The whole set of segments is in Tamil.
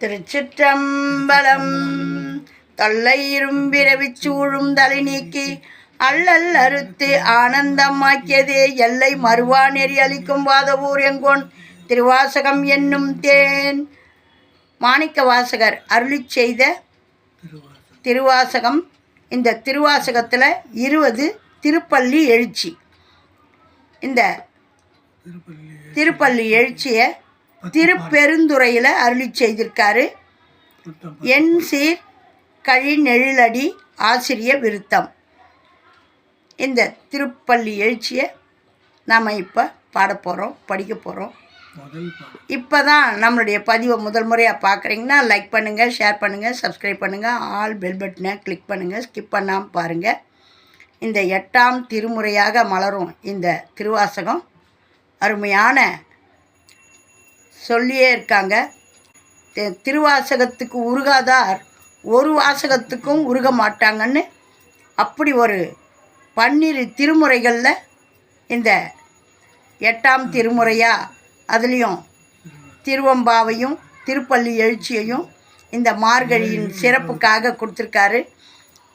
திருச்சிற்றம்பலம். தொல்லை இரும்பிரவி சூழும் தலை நீக்கி அள்ளல் அறுத்து ஆனந்தமாக்கியதே எல்லை மறுவா நெறி அளிக்கும் வாதவூர் எங்கோன். திருவாசகம் என்னும் தேன். மாணிக்க வாசகர் அருளி செய்த திருவாசகம். இந்த திருவாசகத்தில் இருபது திருப்பள்ளி எழுச்சி. இந்த திருப்பள்ளி எழுச்சியை திருப்பெருந்துறையில் அருளி செய்திருக்காரு. என் சீர் கழி நெழிலடி ஆசிரிய விருத்தம். இந்த திருப்பள்ளி எழுச்சியை நாம் இப்போ பாட போகிறோம் படிக்க போகிறோம் இப்போ தான் நம்மளுடைய பதிவை முதல் முறையாக பார்க்குறீங்கன்னா லைக் பண்ணுங்கள் ஷேர் பண்ணுங்கள் சப்ஸ்கிரைப் பண்ணுங்கள் ஆல் பெல் பட்டனை கிளிக் பண்ணுங்கள் ஸ்கிப் பண்ணாமல் பாருங்கள் இந்த எட்டாம் திருமுறையாக மலரும் இந்த திருவாசகம். அருமையான சொல்லியே இருக்காங்க. திருவாசகத்துக்கு உருகாதார் ஒரு வாசகத்துக்கும் உருக மாட்டாங்கன்னு அப்படி ஒரு பன்னிரு திருமுறைகளில் இந்த எட்டாம் திருமுறையாக அதுலேயும் திருவம்பாவையும் திருப்பள்ளி எழுச்சியையும் இந்த மார்கழியின் சிறப்புக்காக கொடுத்துருக்காரு.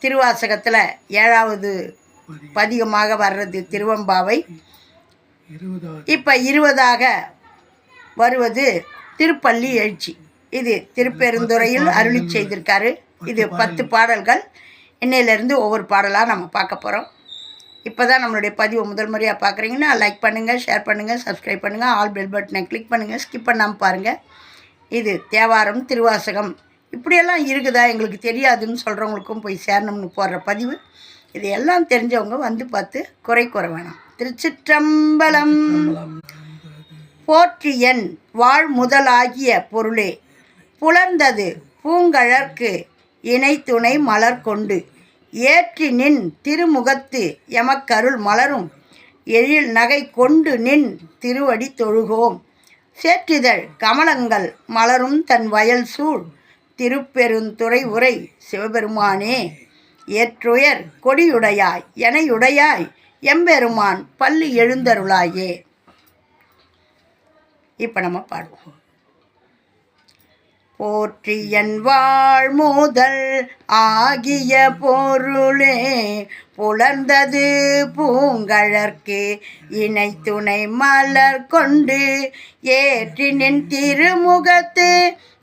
திருவாசகத்தில் ஏழாவது பதிகமாக வர்றது திருவம்பாவை. இப்போ இருபதாக வருவது திருப்பள்ளி எழுச்சி. இது திருப்பெருந்துறையில் அருளி செய்திருக்காரு. இது பத்து பாடல்கள். இன்னையிலேருந்து ஒவ்வொரு பாடலாக நம்ம பார்க்க போகிறோம் இப்போ தான் நம்மளுடைய பதிவை முதல் முறையாக பார்க்குறீங்கன்னா லைக் பண்ணுங்கள் ஷேர் பண்ணுங்கள் சப்ஸ்கிரைப் பண்ணுங்கள் ஆல் பெல் பட்டனை கிளிக் பண்ணுங்கள் ஸ்கிப் பண்ணாமல் பாருங்கள் இது தேவாரம் திருவாசகம். இப்படியெல்லாம் இருக்குதா? எங்களுக்கு தெரியாதுன்னு சொல்கிறவங்களுக்கும் போய் சேரணும்னு போடுற பதிவு. இது எல்லாம் தெரிஞ்சவங்க வந்து பார்த்து குறை கூற வேணாம். திருச்சிற்றம்பலம். போற்றியன் வாழ் முதலாகிய பொருளே. புலர்ந்தது பூங்கழற்கு இணை துணை மலர் கொண்டு ஏற்றி நின் திருமுகத்து எமக்கருள் மலரும் எழில் நகை கொண்டு நின் திருவடி தொழுகோம். சேற்றிதழ் கமலங்கள் மலரும் தன் வயல் சூழ் திருப்பெருந்துறை உரை சிவபெருமானே. ஏற்றுயர் கொடியுடையாய் எனையுடையாய் எம்பெருமான் பள்ளி எழுந்தருளாயே. இப்போ நம்ம பாடுவோம். போற்றியன் வாழ் முதல் ஆகிய பொருளே புலர்ந்தது பூங்கழற்கு இணை துணை மலர் கொண்டு ஏற்றினின் திருமுகத்து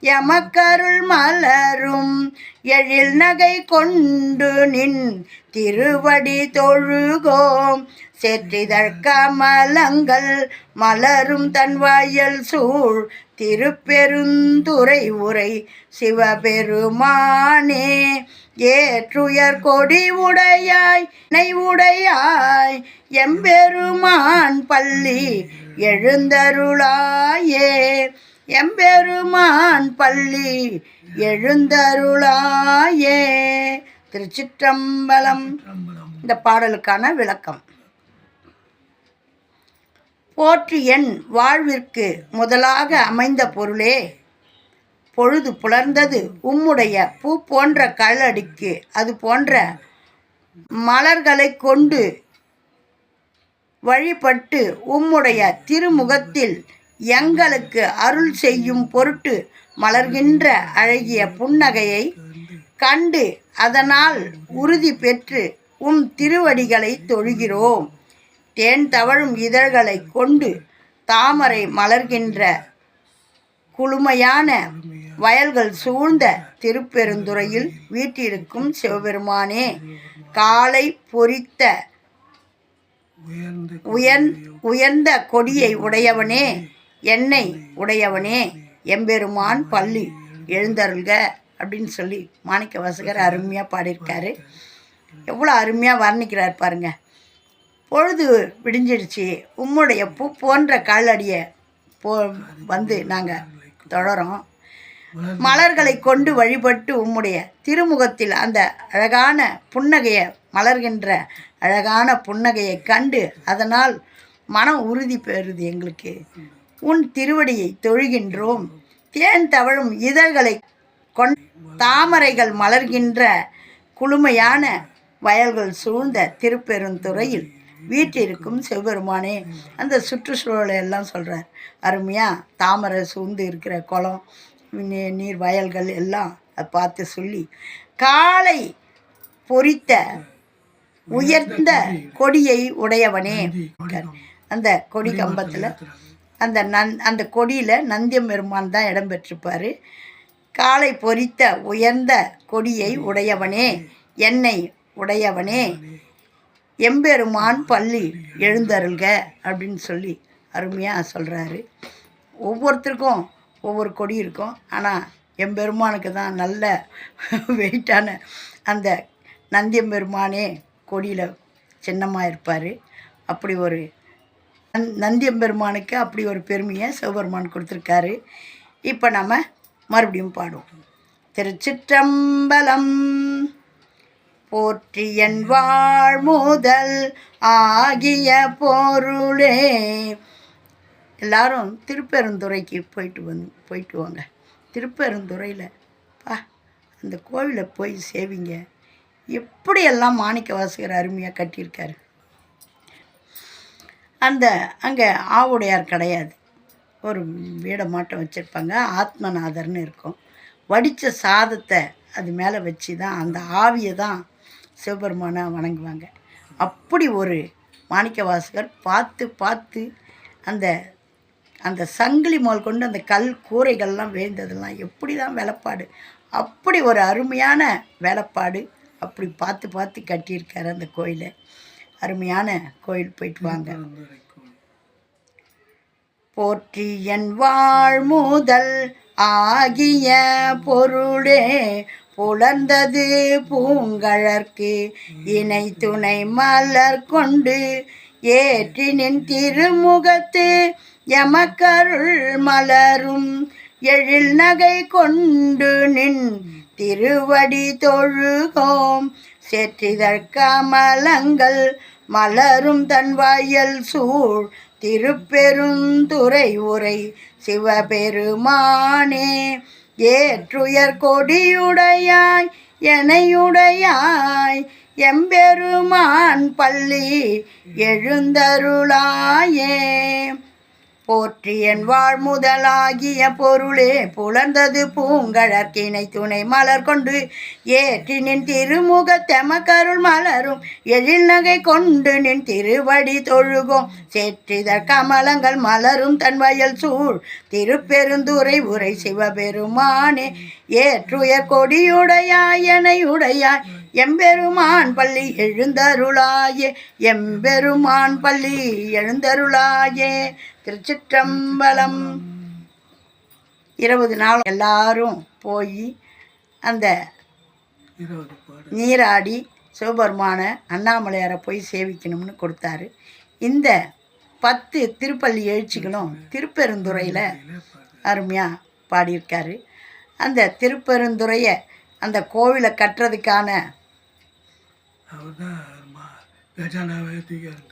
எமக்கருள் மலரும் எழில் நகை கொண்டு நின் திருவடி தொழுகோம். செற்றிதழ்க கமலங்கள் மலரும் தன் வாயல் சூழ் திருப்பெருந்துறை உரை. சிவபெருமானே ஏற்றுயர் கொடி உடையாய் நெய் உடையாய் எம்பெருமான் பள்ளி எழுந்தருளாயே. எம்பெருமான் பள்ளி எழுந்தருளாயே. திருச்சிற்றம்பலம். இந்த பாடலுக்கான விளக்கம். போற்றி என் வாழ்விற்கு முதலாக அமைந்த பொருளே. பொழுது புலர்ந்தது உம்முடைய பூ போன்ற கல்லடிக்கு அது போன்ற மலர்களை கொண்டு வழிபட்டு உம்முடைய திருமுகத்தில் எங்களுக்கு அருள் செய்யும் பொருட்டு மலர்கின்ற அழகிய புன்னகையை கண்டு அதனால் உறுதி பெற்று உம் திருவடிகளை தொழுகிறோம். தேன் தவழும் இதழ்களை கொண்டு தாமரை மலர்கின்ற குளுமையான வயல்கள் சூழ்ந்த திருப்பெருந்துறையில் வீட்டிருக்கும் சிவபெருமானே காலை பொறித்த உயர்ந்த உயர் உயர்ந்த கொடியை உடையவனே என்னை உடையவனே எம்பெருமான் பள்ளி எழுந்தருள்க அப்படின்னு சொல்லி மாணிக்க வாசகர் அருமையாக பாடியிருக்காரு. எவ்வளோ அருமையாக வர்ணிக்கிறார் பாருங்கள் பொழுது விடிஞ்சிடுச்சு. உம்முடைய பூ போன்ற காலடியை போ வந்து நாங்கள் தொடரோம் மலர்களை கொண்டு வழிபட்டு உம்முடைய திருமுகத்தில் அந்த அழகான புன்னகையை மலர்கின்ற அழகான புன்னகையை கண்டு அதனால் மனம் உறுதி பெறுது எங்களுக்கு. உன் திருவடியை தொழுகின்றோம். தேன் தவழும் இதழ்களை கொண் தாமரைகள் மலர்கின்ற குளுமையான வயல்கள் சூழ்ந்த திருப்பெருந்துறையில் வீட்டிற்கும் சிவபெருமானே அந்த சுற்றுச்சூழலை எல்லாம் சொல்கிறார் அருமையாக தாமரை சூழ்ந்து இருக்கிற குளம் நீ- நீர் வயல்கள் எல்லாம் அதை பார்த்து சொல்லி காலை பொறித்த உயர்ந்த கொடியை உடையவனே அந்த கொடி கம்பத்தில் அந்த நன் அந்த கொடியில் நந்தியம் பெருமான் தான் இடம் பெற்றிருப்பார். காலை பொறித்த உயர்ந்த கொடியை உடையவனே என்னை உடையவனே எம்பெருமான் பள்ளி எழுந்தருள்க அப்படின்னு சொல்லி அருமையாக சொல்கிறாரு ஒவ்வொருத்தருக்கும் ஒவ்வொரு கொடி இருக்கும். ஆனால் எம்பெருமானுக்கு தான் நல்ல வெயிட்டான அந்த நந்தியம்பெருமானே கொடியில் சின்னமாக இருப்பார். அப்படி ஒரு நந் நந்தியம்பெருமானுக்கு அப்படி ஒரு பெருமையை சிவபெருமான் கொடுத்துருக்காரு. இப்போ நம்ம மறுபடியும் பாடுவோம். திருச்சிற்றம்பலம் போற்றியன் வாழ்முதல் ஆகிய பொருளே. எல்லாரும் திருப்பெருந்துறைக்கு போயிட்டு வந்து போயிட்டு வாங்க. திருப்பெருந்துறையில் பா அந்த கோவிலை போய் சேவிங்க. எப்படியெல்லாம் மாணிக்க வாசகர் அருமையாக கட்டியிருக்காரு. அந்த அங்கே ஆவுடையார் கிடையாது. ஒரு வீடை மாட்டம் வச்சுருப்பாங்க. ஆத்மநாதர்னு இருக்கும். வடித்த சாதத்தை அது மேலே வச்சு தான் அந்த ஆவியை தான் சிவபெருமானை வணங்குவாங்க. அப்படி ஒரு மாணிக்க வாசகர் பார்த்து பார்த்து அந்த அந்த சங்கிலி மால் கொண்டு அந்த கல் கூரைகள்லாம் வேந்ததெல்லாம் எப்படி தான் வேலைப்பாடு. அப்படி ஒரு அருமையான வேலைப்பாடு அப்படி பார்த்து பார்த்து கட்டியிருக்காரு அந்த கோயிலை. அருமையான கோயில் போயிட்டு வாங்க. போற்றி என் வாழ் முதல் ஆகிய பொருளே புலர்ந்தது பூங்கழற்கு இணை துணை மலர் கொண்டு ஏற்றினின் திருமுகத்து எமக்கருள் மலரும் எழில் நகை கொண்டு நின் திருவடி தொழுகோம். செற்றிதழ் கமலங்கள் மலரும் தன் வாயல் சூழ் திருப்பெருந்துறை உரை சிவபெருமானே ஏற்றுயர் கொடியுடையாய் எனையுடையாய் எம்பெருமான் பள்ளி எழுந்தருளாயே. போற்றி என் வாழ் முதலாகிய பொருளே. புலர்ந்தது பூங்கழற்கினை துணை மலர் கொண்டு ஏற்றி நின் திருமுக தெமக்கருள் மலரும். எழில் நகை கொண்டு நின் திருவடி தொழுகும். சேற்றிதழ் கமலங்கள் மலரும் தன் வயல் சூழ். திருப்பெருந்துரை உரை சிவபெருமானே ஏற்றுயர் கொடியுடையாயனை உடையாய் எம்பெருமான் பள்ளி எழுந்தருளாயே எம்பெருமான் பள்ளி எழுந்தருளாயே. திருச்சிற்றம்பலம். இருபது நாள் எல்லாரும் போய் அந்த நீராடி சிவபெருமான அண்ணாமலையாரை போய் சேவிக்கணும்னு கொடுத்தாரு. இந்த பத்து திருப்பள்ளி எழுச்சிகளும் திருப்பெருந்துறையில் அருமையாக பாடியிருக்காரு. அந்த திருப்பெருந்துறையை அந்த கோவிலை கட்டுறதுக்கான அவர் தான் கஜானாவை தூக்கி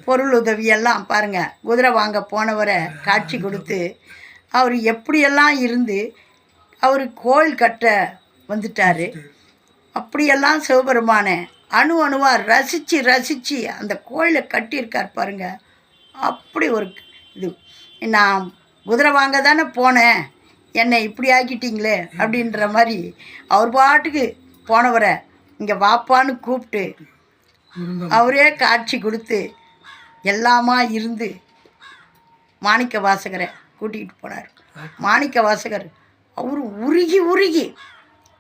பொருள் உதவியெல்லாம் பாருங்கள் குதிரை வாங்க போனவரை காட்சி கொடுத்து அவர் எப்படியெல்லாம் இருந்து அவர் கோயில் கட்ட வந்துட்டார். அப்படியெல்லாம் சிவபெருமானை அணு அணுவாக ரசித்து ரசித்து அந்த கோயிலை கட்டியிருக்கார் பாருங்க. அப்படி ஒரு இது. நான் குதிரை வாங்க தானே போனேன். என்னை இப்படி ஆக்கிட்டீங்களே அப்படின்ற மாதிரி அவர் பாட்டுக்கு போனவரை இங்கே வாப்பான்னு கூப்பிட்டு அவரே காட்சி கொடுத்து எல்லாமா இருந்து மாணிக்க வாசகரை கூட்டிகிட்டு போனார். மாணிக்க வாசகர் அவர் உருகி உருகி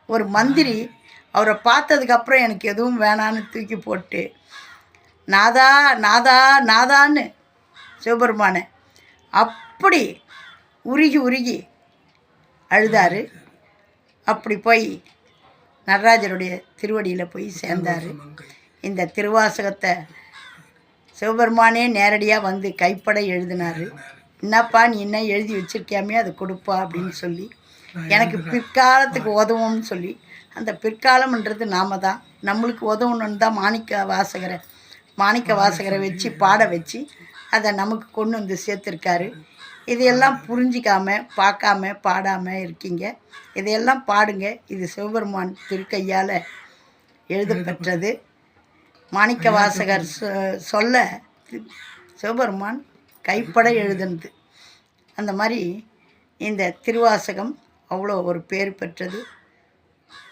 ஒரு மந்திரி அவரை பார்த்ததுக்கப்புறம் எனக்கு எதுவும் வேணான்னு தூக்கி போட்டு நாதா நாதா நாதான்னு சிவபெருமானை. அப்படி உருகி உருகி அழுதாரு. அப்படி போய் நடராஜருடைய திருவடியில் போய் சேர்ந்தார். இந்த திருவாசகத்தை சிவபெருமானே நேரடியாக வந்து கைப்பட எழுதினார். என்னப்பா நீ என்ன எழுதி வச்சிருக்கியாமே அதை கொடுப்பா அப்படின்னு சொல்லி எனக்கு பிற்காலத்துக்கு உதவும்னு சொல்லி. அந்த பிற்காலம்ன்றது நாம தான். நம்மளுக்கு உதவணுன்னு தான் மாணிக்க வாசகரை மாணிக்க வாசகரை வச்சு பாட வச்சு அதை நமக்கு கொண்டு வந்து சேர்த்துருக்காரு. இதையெல்லாம் புரிஞ்சிக்காம பார்க்காம பாடாமல் இருக்கீங்க. இதையெல்லாம் பாடுங்க. இது சிவபெருமான் திருக்கையால் எழுதப்பெற்றது. மாணிக்க வாசகர் சொ- சொல்ல சிவபெருமான் கைப்பட எழுதுனது. அந்த மாதிரி இந்த திருவாசகம் அவ்வளோ ஒரு பேர் பெற்றது.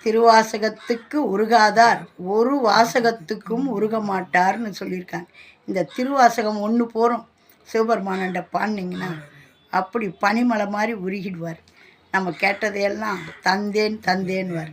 திருவாசகத்துக்கு உருகாதார் ஒரு வாசகத்துக்கும் உருக மாட்டார்னு சொல்லியிருக்காங்க. இந்த திருவாசகம் ஒன்று போகிறோம் சிவபெருமானண்ட பாடினீங்கன்னா அப்படி பனிமலை மாதிரி உருகிடுவார். நம்ம கேட்டதையெல்லாம் தந்தேன் தந்தேன்வார்